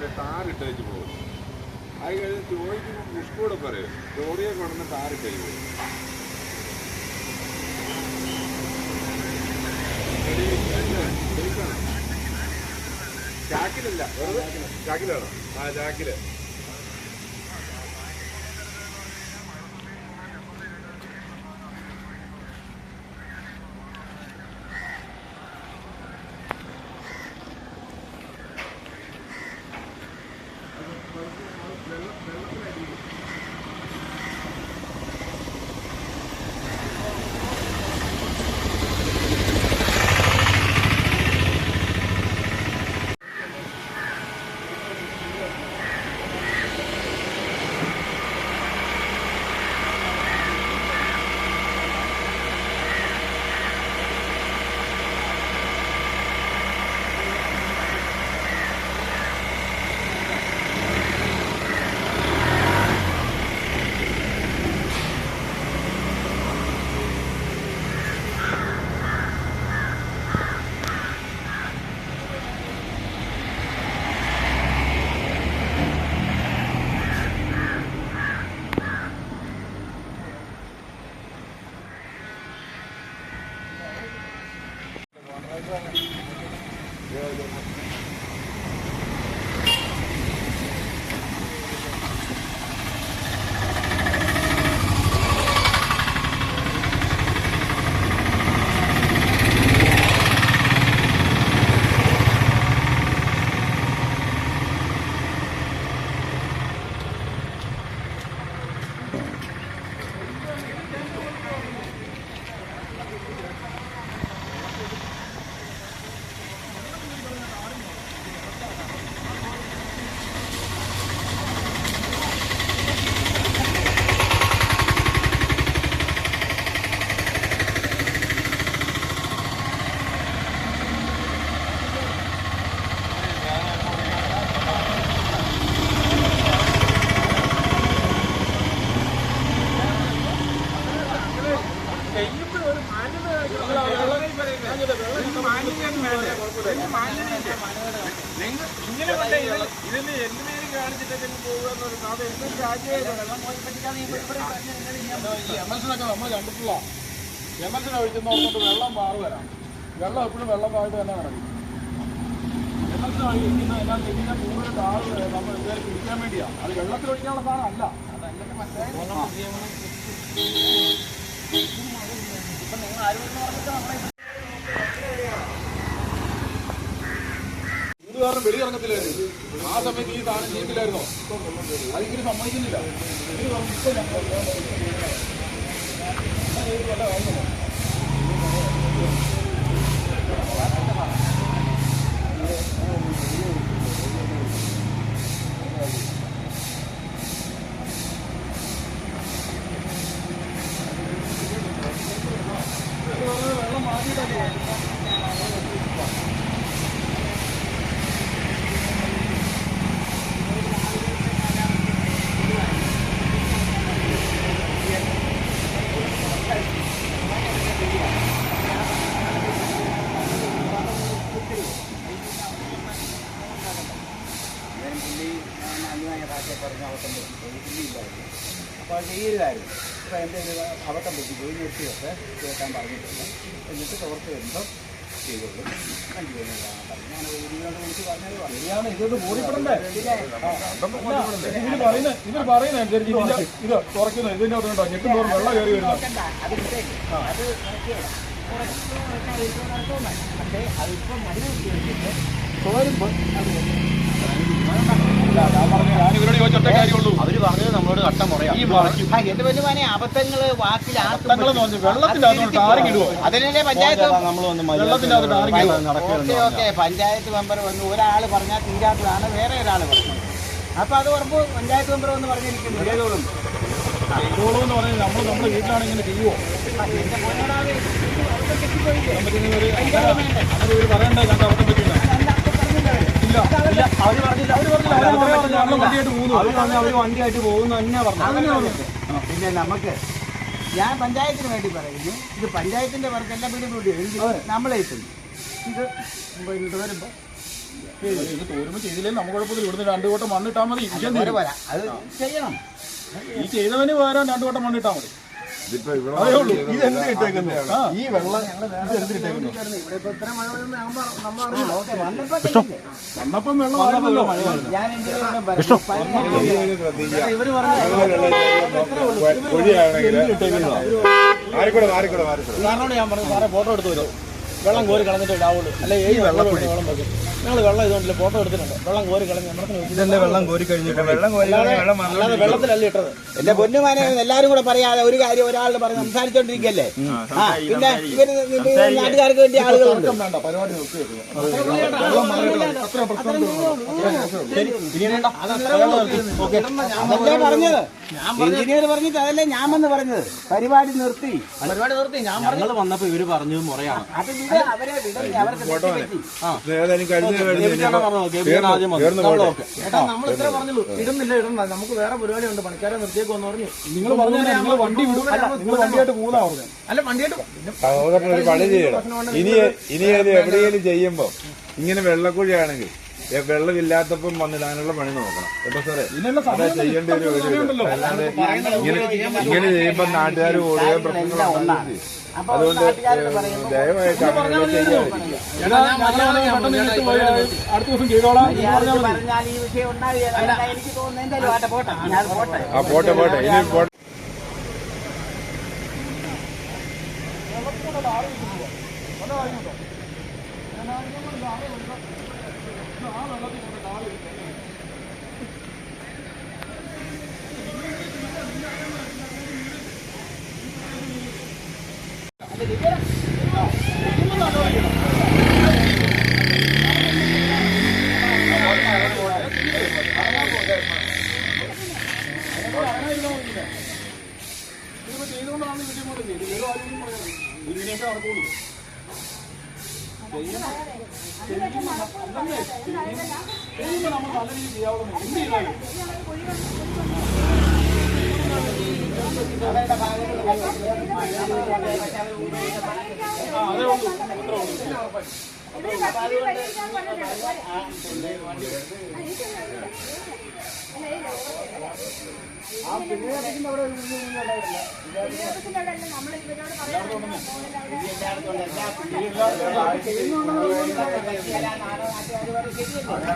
മറ്റേ ടാറിട്ട് വെച്ച് പോകും. അത് കഴിഞ്ഞ് ചോദിക്കുമ്പോൾ മുഷ്കൂടെ പറയും ചോറിയെ കൊണ്ടുവന്ന് ടാറിട്ട് വെച്ച് പോകും. ചാക്കിലല്ല ചാക്കിലാണോ ആ ചാക്കിൽ വെള്ളം വെള്ളം ഇങ്ങനെ കൊണ്ട് ഇതിന് എന്തിനേലും കാണിച്ചിട്ടൊക്കെ പോകുക അത് എന്തും ഈ എം എസിനൊക്കെ നമ്മൾ കണ്ടിട്ടുള്ള എം എസിനെ ഒഴിക്കുന്നതുകൊണ്ട് വെള്ളം മാറി വരാം വെള്ളം എപ്പോഴും വെള്ളമായിട്ട് തന്നെ കിടക്കും എം എസിന് ഒഴിക്കുന്ന എല്ലാ ഇതിനെ കൂടുതൽ ആൾ നമ്മൾ ഇതുവരെ കുടിക്കാൻ വേണ്ടിയാണ് അത് വെള്ളത്തിൽ ഒഴിക്കാനുള്ള സാധനം അല്ല ഇത് കാരണം വെളിയിറങ്ങത്തില്ലായിരുന്നു ആ സമയത്ത് ഈ സാധനം ചെയ്തില്ലായിരുന്നോ? അതിങ്ങനെ സമ്മതിക്കുന്നില്ല. ഇതിന് പറഞ്ഞു ഇപ്പൊ ഞങ്ങൾ വെള്ളം മാറ്റിയിട്ടല്ലേ ഞാൻ പുള്ളി ഞാൻ അന്യമായ ഭാഷയെ പറഞ്ഞ അബദ്ധം പറ്റി പുള്ളി ഇല്ലായിരുന്നു അപ്പോൾ അത് ചെയ്യരുതായിരുന്നു അപ്പോൾ എന്റെ ഒരു അബദ്ധം പറ്റി പോയി നിർത്തിയൊക്കെ കേൾക്കാൻ പറഞ്ഞിട്ടുണ്ട്. എന്നിട്ട് തോർത്ത് വരുമ്പോൾ ചെയ്തോളൂ. അഞ്ച് വരുന്നതാണ് പറഞ്ഞു. ഞാൻ ഇരുപത് മിനിറ്റ് പറഞ്ഞത് പറഞ്ഞു ശരിയാണ് ഇതൊന്ന് ബോധ്യപ്പെടണ്ടേ? ഇവർ പറയുന്ന അനുസരിച്ച് ഇതിന്റെ ഇത് തുറക്കുന്ന. ഇതിന്റെ അതുകൊണ്ടോ ഞെട്ടും തോറും വെള്ളം കയറി വരുന്നത് അത് അത് പക്ഷേ അതിപ്പോൾ മടി വെച്ചിട്ട് തോരുമ്പോൾ അത് ഞാൻ പറഞ്ഞു ഞാൻ ഇവരോട് ചോദിച്ചൊറ്റ കാര്യമുള്ളൂ. അവർ പറഞ്ഞത് നമ്മളോട് കട്ട മുറയാ. എന്റെ വലിയ അബദ്ധങ്ങൾ വാക്കിൽ? അതിനല്ലേ panchayat? Okay okay. Panchayat member വന്ന് ഒരാൾ പറഞ്ഞാൽ തീരാത്തതാണ്. വേറെ ഒരാൾ പറഞ്ഞത് അപ്പൊ അത് ഉറപ്പ് പഞ്ചായത്ത് മെമ്പർ വന്ന് പറഞ്ഞിരിക്കുന്നു ഏതോളും എന്ന് പറഞ്ഞാൽ നമ്മൾ നമ്മുടെ വീട്ടിലാണ് ഇങ്ങനെ ചെയ്യുവോ? എന്റെ വണ്ടിയായിട്ട് പോകുന്നു അവർ പറഞ്ഞ അവർ വണ്ടിയായിട്ട് പോകുന്നു തന്നെ പറഞ്ഞു പിന്നെ നമുക്ക് ഞാൻ പഞ്ചായത്തിന് വേണ്ടി പറയുന്നു. ഇത് പഞ്ചായത്തിന്റെ വർക്കല്ല പിടികൂടി നമ്മളെ എത്തുന്നു ഇത് വരുമ്പോൾ ഇത് തോരുമ്പോ ചെയ്തില്ലേ നമുക്ക് കുഴപ്പമില്ല. ഇവിടുന്ന് രണ്ടു വട്ടം മണ്ണിട്ടാൽ മതി. അത് ചെയ്യണം. ഈ ചെയ്തവന് പകരം രണ്ടു വട്ടം മണ്ണിട്ടാൽ മതി. ഈ വെള്ളം വന്നപ്പം വെള്ളം സാറിനോട് ഞാൻ പറഞ്ഞു സാറേ ഫോട്ടോ എടുത്തു വരും. വെള്ളം കോരി കളഞ്ഞിട്ട് ഇടാവുള്ളൂ അല്ലെ ഏഴ് വെള്ളം വെള്ളം വെക്കും. ഞങ്ങൾ വെള്ളം ഇതുകൊണ്ടില്ല ഫോട്ടോ എടുത്തിട്ടുണ്ട്. വെള്ളം കോരി കളഞ്ഞ് നമ്മുടെ ഇതല്ലേ വെള്ളം കോരി കഴിഞ്ഞിട്ട് വെള്ളം കോരി വെള്ളം അല്ലാതെ വെള്ളത്തിലല്ല ഇട്ടത്. എന്റെ പൊന്നുമാനെ എല്ലാരും കൂടെ പറയാതെ ഒരു കാര്യം ഒരാളുടെ പറഞ്ഞ് സംസാരിച്ചോണ്ടിരിക്കല്ലേ? ആ പിന്നെ ഇവർ നാട്ടുകാർക്ക് വേണ്ടി ആളുകളുണ്ട്. അതല്ലേ പറഞ്ഞത്. എഞ്ചിനീയർ പറഞ്ഞിട്ട് അതല്ലേ ഞാൻ വന്ന് പറഞ്ഞത്. പരിപാടി നിർത്തി. പരിപാടി നിർത്തി ഞാൻ വന്നപ്പോ ഇവർ പറഞ്ഞു മുറയാണ്. അത് ഏതായാലും കഴിഞ്ഞ ഇടുന്നില്ല ഇടണ്ട നമുക്ക് വേറെ പരിപാടി ഉണ്ട്. പണിക്കാരെ നിർത്തിയേക്കൊന്ന് പറഞ്ഞു. നിങ്ങൾ പറഞ്ഞു വണ്ടി നിങ്ങൾ വണ്ടിയായിട്ട് പോകുന്ന പറഞ്ഞു അല്ല വണ്ടിയായിട്ട് പണി ചെയ്യണം. ഇനി ഇനി എവിടെയെങ്കിലും ചെയ്യുമ്പോ ഇങ്ങനെ വെള്ളക്കുഴിയാണെങ്കിൽ വെള്ളമില്ലാത്തപ്പം വന്നിടാനുള്ള പണി നോക്കണം. കേട്ടോ സാറേ? അതാ ചെയ്യേണ്ട ഒരു ഒരു ഇത്. അല്ലാതെ ഇങ്ങനെ ഇങ്ങനെ ചെയ്യുമ്പോ നാട്ടുകാർ ചെയ്യും. അപ്പൊ അതുകൊണ്ട് ദയവായിട്ട് അങ്ങനെ ചെയ്യാതിരിക്കുക പോട്ടെ ഞാൻ പോട്ടെ. ആ പോട്ടെ പോട്ടെ. ഇനി പോട്ടെ ഇതിപ്പോ ചെയ്തുകൊണ്ടാണ് വീട്ടിൽ കൊണ്ട് ചെയ്തത് വേറെ ആരും പറയാം ഇതിനൊക്കെ നടക്കുള്ളൂ. ചെയ്യുമ്പോൾ നമ്മൾ നല്ല രീതിയിൽ ചെയ്യാവുന്നു എന്ത് ചെയ്താലും ആ അതേ ഉള്ളൂ അത്രേ ഉള്ളൂ നമ്മൾ ഇവരോട് പറയാൻ ഞാൻ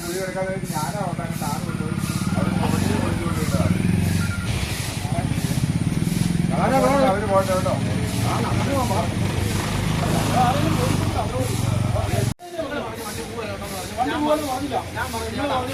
കുഴിയെടുക്കാതെ ഞാനാ ഉണ്ടാക്കി താൻ കൊണ്ടുപോയി അവിടെ കൊണ്ടുപോയി ഒഴിച്ചു കൊണ്ടിരുന്നതാണ്. അവർ പോട്ടെ കേട്ടോ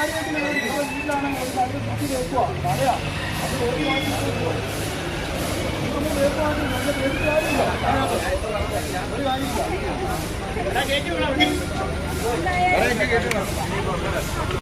കാര്യമായിട്ട് നിങ്ങൾ വീട്ടിലാണെങ്കിൽ അത് കുത്തി വെക്കുക പറയാ അത് ഒരു മാറ്റി വെക്കുക ഇതൊന്നും വേർപാട് നല്ല വേർപാടില്ല ഒരു കാര്യമില്ല കേട്ടു